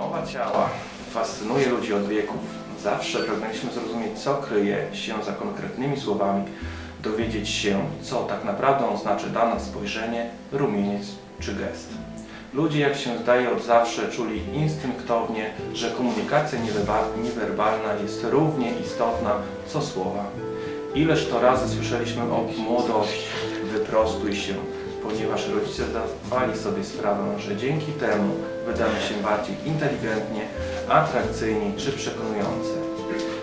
Mowa ciała fascynuje ludzi od wieków. Zawsze pragnęliśmy zrozumieć, co kryje się za konkretnymi słowami, dowiedzieć się, co tak naprawdę oznacza dane spojrzenie, rumieniec czy gest. Ludzie, jak się zdaje, od zawsze czuli instynktownie, że komunikacja niewerba- niewerbalna jest równie istotna co słowa. Ileż to razy słyszeliśmy o młodości, wyprostuj się, ponieważ rodzice zdawali sobie sprawę, że dzięki temu wydamy się bardziej inteligentnie, atrakcyjni czy przekonujący.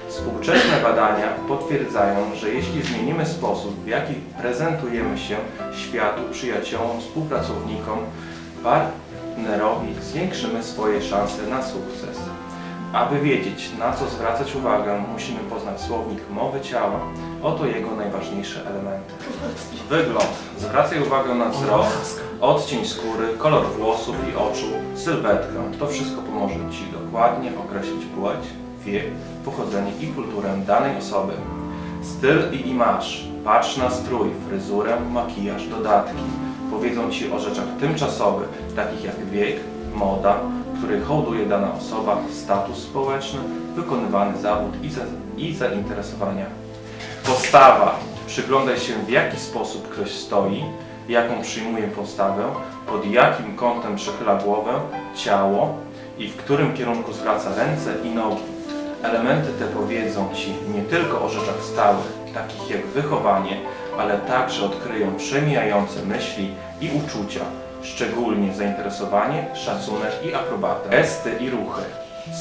Współczesne badania potwierdzają, że jeśli zmienimy sposób, w jaki prezentujemy się światu, przyjaciołom, współpracownikom, partnerowi, zwiększymy swoje szanse na sukces. Aby wiedzieć, na co zwracać uwagę, musimy poznać słownik mowy ciała. Oto jego najważniejsze elementy. Wygląd. Zwracaj uwagę na wzrok, odcień skóry, kolor włosów i oczu, sylwetkę. To wszystko pomoże Ci dokładnie określić płeć, wiek, pochodzenie i kulturę danej osoby. Styl i imaż. Patrz na strój, fryzurę, makijaż, dodatki. Powiedzą Ci o rzeczach tymczasowych, takich jak wiek, moda, który hołduje dana osoba, status społeczny, wykonywany zawód i, za, i zainteresowania. Postawa. Przyglądaj się w jaki sposób ktoś stoi, jaką przyjmuje postawę, pod jakim kątem przechyla głowę, ciało i w którym kierunku zwraca ręce i nogi. Elementy te powiedzą Ci nie tylko o rzeczach stałych, takich jak wychowanie, ale także odkryją przemijające myśli i uczucia, szczególnie zainteresowanie, szacunek i aprobatę. Gesty i ruchy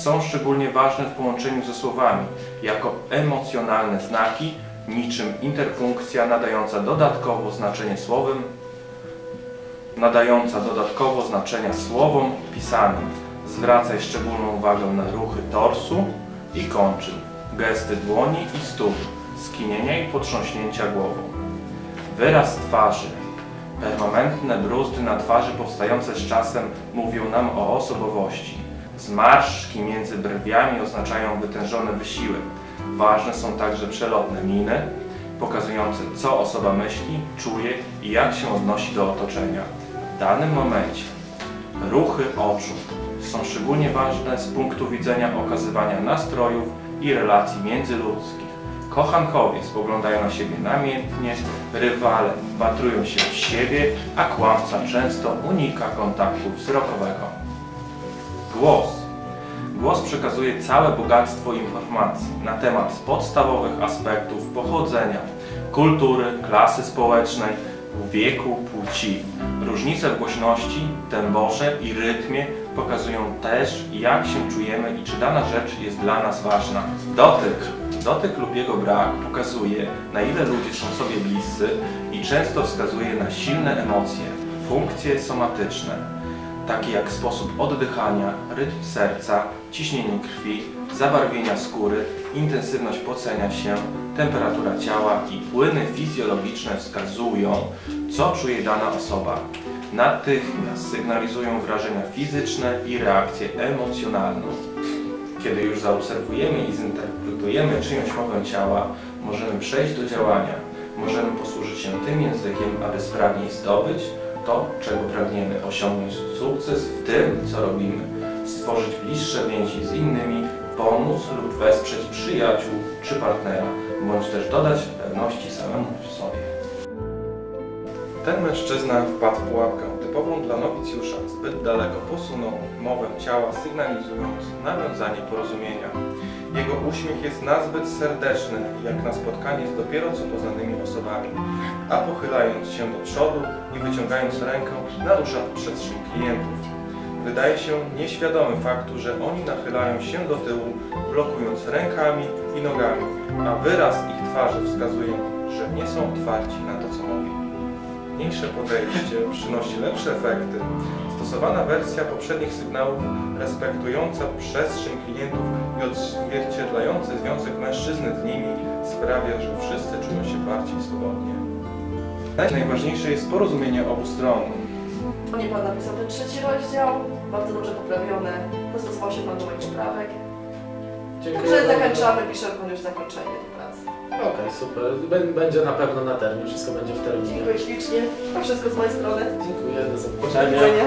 są szczególnie ważne w połączeniu ze słowami, jako emocjonalne znaki, niczym interpunkcja nadająca dodatkowo znaczenie słowem, nadająca dodatkowo znaczenia słowom pisanym. Zwracaj szczególną uwagę na ruchy torsu i kończyn, gesty dłoni i stóp, skinienia i potrząśnięcia głową. Wyraz twarzy. Permanentne bruzdy na twarzy powstające z czasem mówią nam o osobowości. Zmarszczki między brwiami oznaczają wytężony wysiłek. Ważne są także przelotne miny, pokazujące co osoba myśli, czuje i jak się odnosi do otoczenia. W danym momencie ruchy oczu są szczególnie ważne z punktu widzenia okazywania nastrojów i relacji międzyludzkich. Kochankowie spoglądają na siebie namiętnie, rywale wpatrują się w siebie, a kłamca często unika kontaktu wzrokowego. Głos. Głos przekazuje całe bogactwo informacji na temat podstawowych aspektów pochodzenia, kultury, klasy społecznej, wieku, płci. Różnice w głośności, temborze i rytmie pokazują też, jak się czujemy i czy dana rzecz jest dla nas ważna. Dotyk. Dotyk lub jego brak pokazuje, na ile ludzie są sobie bliscy i często wskazuje na silne emocje, funkcje somatyczne, takie jak sposób oddychania, rytm serca, ciśnienie krwi, zabarwienia skóry, intensywność pocenia się, temperatura ciała i płyny fizjologiczne wskazują, co czuje dana osoba. Natychmiast sygnalizują wrażenia fizyczne i reakcję emocjonalną. Kiedy już zaobserwujemy i zinterpretujemy czyjąś mowę ciała, możemy przejść do działania. Możemy posłużyć się tym językiem, aby sprawniej zdobyć to, czego pragniemy, osiągnąć sukces w tym, co robimy, stworzyć bliższe więzi z innymi, pomóc lub wesprzeć przyjaciół czy partnera, bądź też dodać pewności samemu sobie. Ten mężczyzna wpadł w pułapkę typową dla nowicjusza. Zbyt daleko posunął mowę ciała, sygnalizując nawiązanie porozumienia. Jego uśmiech jest nazbyt serdeczny, jak na spotkanie z dopiero co poznanymi osobami, a pochylając się do przodu i wyciągając rękę, narusza przestrzeń klientów. Wydaje się nieświadomy faktu, że oni nachylają się do tyłu, blokując rękami i nogami, a wyraz ich twarzy wskazuje, że nie są otwarci na to, co mówią. Mniejsze podejście przynosi lepsze efekty. Stosowana wersja poprzednich sygnałów, respektująca przestrzeń klientów i odzwierciedlający związek mężczyzny z nimi sprawia, że wszyscy czują się bardziej swobodnie. Najważniejsze jest porozumienie obu stron. Nie Pan napisał ten trzeci rozdział, bardzo dobrze poprawiony, dostosował się Pan do moich poprawek. Dziękuję. Także bardzo. zakończamy, piszę Pan już zakończenie tej pracy. Okej, super. Bę- Będzie na pewno na termin, wszystko będzie w terminie. Dziękuję ślicznie, to wszystko z mojej strony. Dziękuję, do Do zobaczenia. widzenia.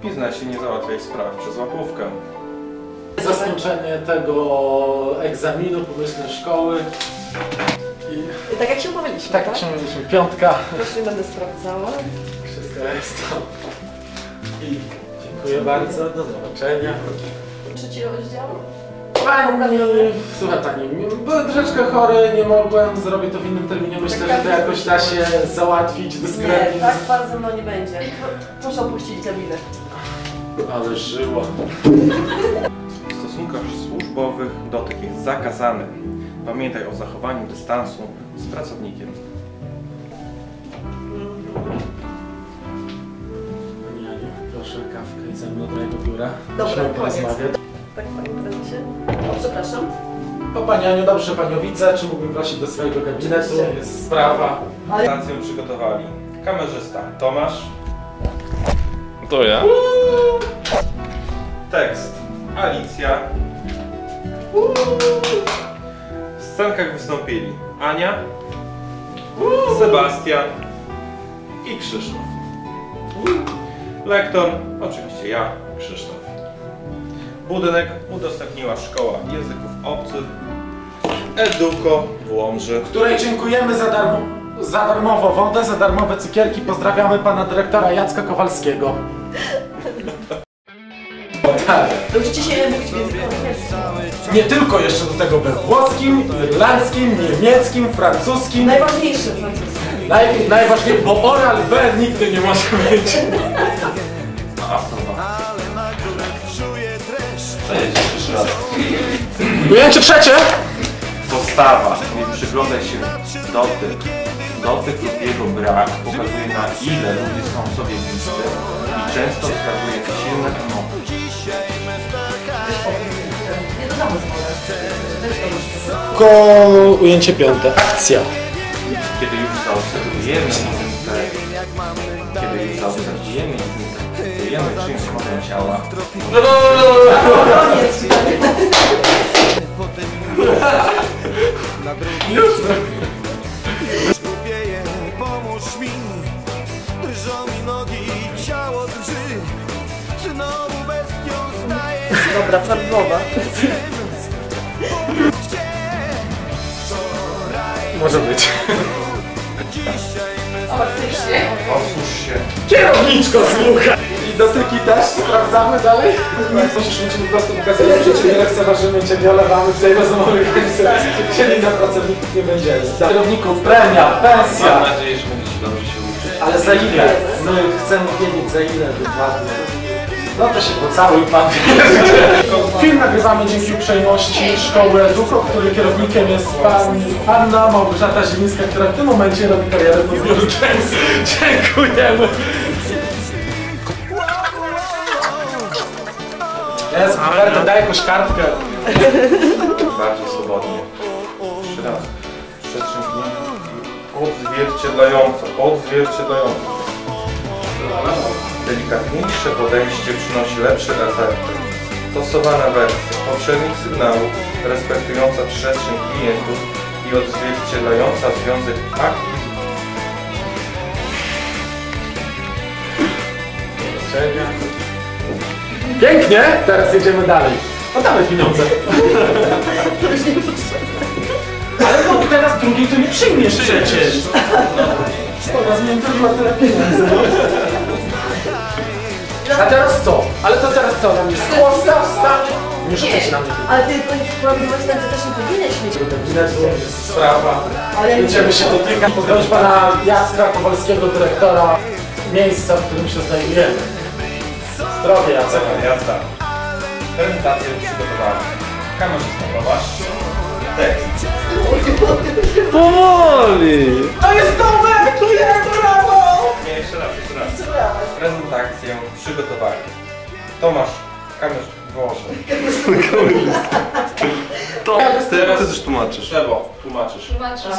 W biznesie nie załatwiaj spraw przez łapówkę. Za skończenie tego egzaminu pomyślnej szkoły i I tak jak się umawialiśmy, tak tak? się piątka. Już nie będę sprawdzała. Wszystko jest to. I dziękuję bardzo, do zobaczenia. Trzeci rozdział. Pani, słuchaj pani, byłem troszeczkę chory, nie mogłem, zrobię to w innym terminie. Myślę, że to jakoś da się załatwić Nie, dyskretnie. tak bardzo mną nie będzie. Proszę opuścić gabinet. Ale żyło. W stosunkach służbowych dotyk jest zakazany. Pamiętaj o zachowaniu dystansu z pracownikiem. Mną do mojego biura. Dobra, koniec. porozmawiać. Tak, panie prezesie. O, przepraszam. O Pani Aniu, dobrze, Panią widzę. Czy mógłbym prosić do swojego gabinetu? Oczywiście. Jest sprawa. Ale Stację przygotowali kamerzysta Tomasz, To ja. tekst Alicja. W scenkach wystąpili Ania, Sebastian i Krzysztof. Lektor, oczywiście ja, Krzysztof. Budynek udostępniła Szkoła Języków Obcych Eduko w Łomży. której dziękujemy za, darmo, za darmową wodę, za darmowe cukierki. Pozdrawiamy pana dyrektora Jacka Kowalskiego. Tak. nauczycie się mówić w języku angielskim. Nie tylko jeszcze do tego we włoskim, irlandzkim, niemieckim, francuskim. Najważniejszy francuski. Naj, najważniejsze, bo oral B nigdy nie może mieć. Ujęcie trzecie! Postawa. Nie przyglądaj się dotyk. Dotyk lub jego brak pokazuje na ile ludzie są sobie bliscy i często wskazuje na silne emocje. Ko ujęcie piąte. Akcja. Kiedy już zaobserwujemy kiedy już zaobserwujemy czyjąś mowę ciała, Koniec. Głupieje, pomóż mi Drżą mi nogi i ciało drży Znowu bestią staję się Dobra, Wczoraj Może być. Faktycznie. otwórz się. Kierowniczko, słuchaj! I dotyki też sprawdzamy dalej? Musisz mieć po prostu pokazać, że cię nie lekceważymy, cię nie olewamy, tutaj rozmowy Chcieli na pracowników nie będziemy. Kierowników premia, pensja. Mam nadzieję, że będziecie dobrze się uczyć. Ale za ile? My chcemy wiedzieć za ile dokładnie. No to się pocałuj pan. Film nagrywamy dzięki uprzejmości Szkoły Eduko, której kierownikiem jest pan Anna Małgorzata Zielińska, która w tym momencie robi karierę biurkiem. Dziękujemy. Jest, Roberto, daj jakąś kartkę. Bardziej swobodnie. Jeszcze raz. Przeciągnięcie. Odzwierciedlająco. Odzwierciedlająco. Delikatniejsze podejście przynosi lepszy efekt. Stosowana wersja poprzednich sygnałów, respektująca przestrzeń klientów i odzwierciedlająca związek akcji Pięknie, teraz jedziemy dalej. No damy pieniądze. Ale no teraz drugiej to nie przyjmiesz przecież. Szkoda, zmieniła tyle pieniędzy. A teraz co? Ale to teraz co? Na mnie skłosta wstanie? Nie rzucać na mnie. Ale ty prawidłowość ten też nie powinieneś mieć. Gabinetu jest sprawa. Ale Będziemy się dotykać. Pozdrowić pana Jacka Kowalskiego, dyrektora miejsca, w którym się znajdujemy. Zdrowie Jacek. Jazda. Prezentację przygotowałem. Kamerzysta Tomasz. Tekst. Powoli! To jest domek! To jest brawo! Nie, jeszcze raz, jeszcze raz. Prezentację przygotowali. Tomasz, kamerz, Boże. To Teraz- teraz ty też tłumaczysz. Trzeba, tłumaczysz.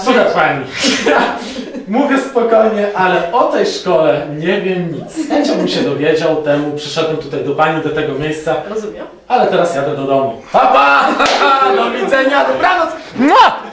Słuchaj pani, mówię spokojnie, ale o tej szkole nie wiem nic. Ja chciałbym się dowiedział temu, przyszedłem tutaj do pani, do tego miejsca, Rozumiem. ale teraz jadę do domu. Pa, pa! Do widzenia, dobranoc! Mua!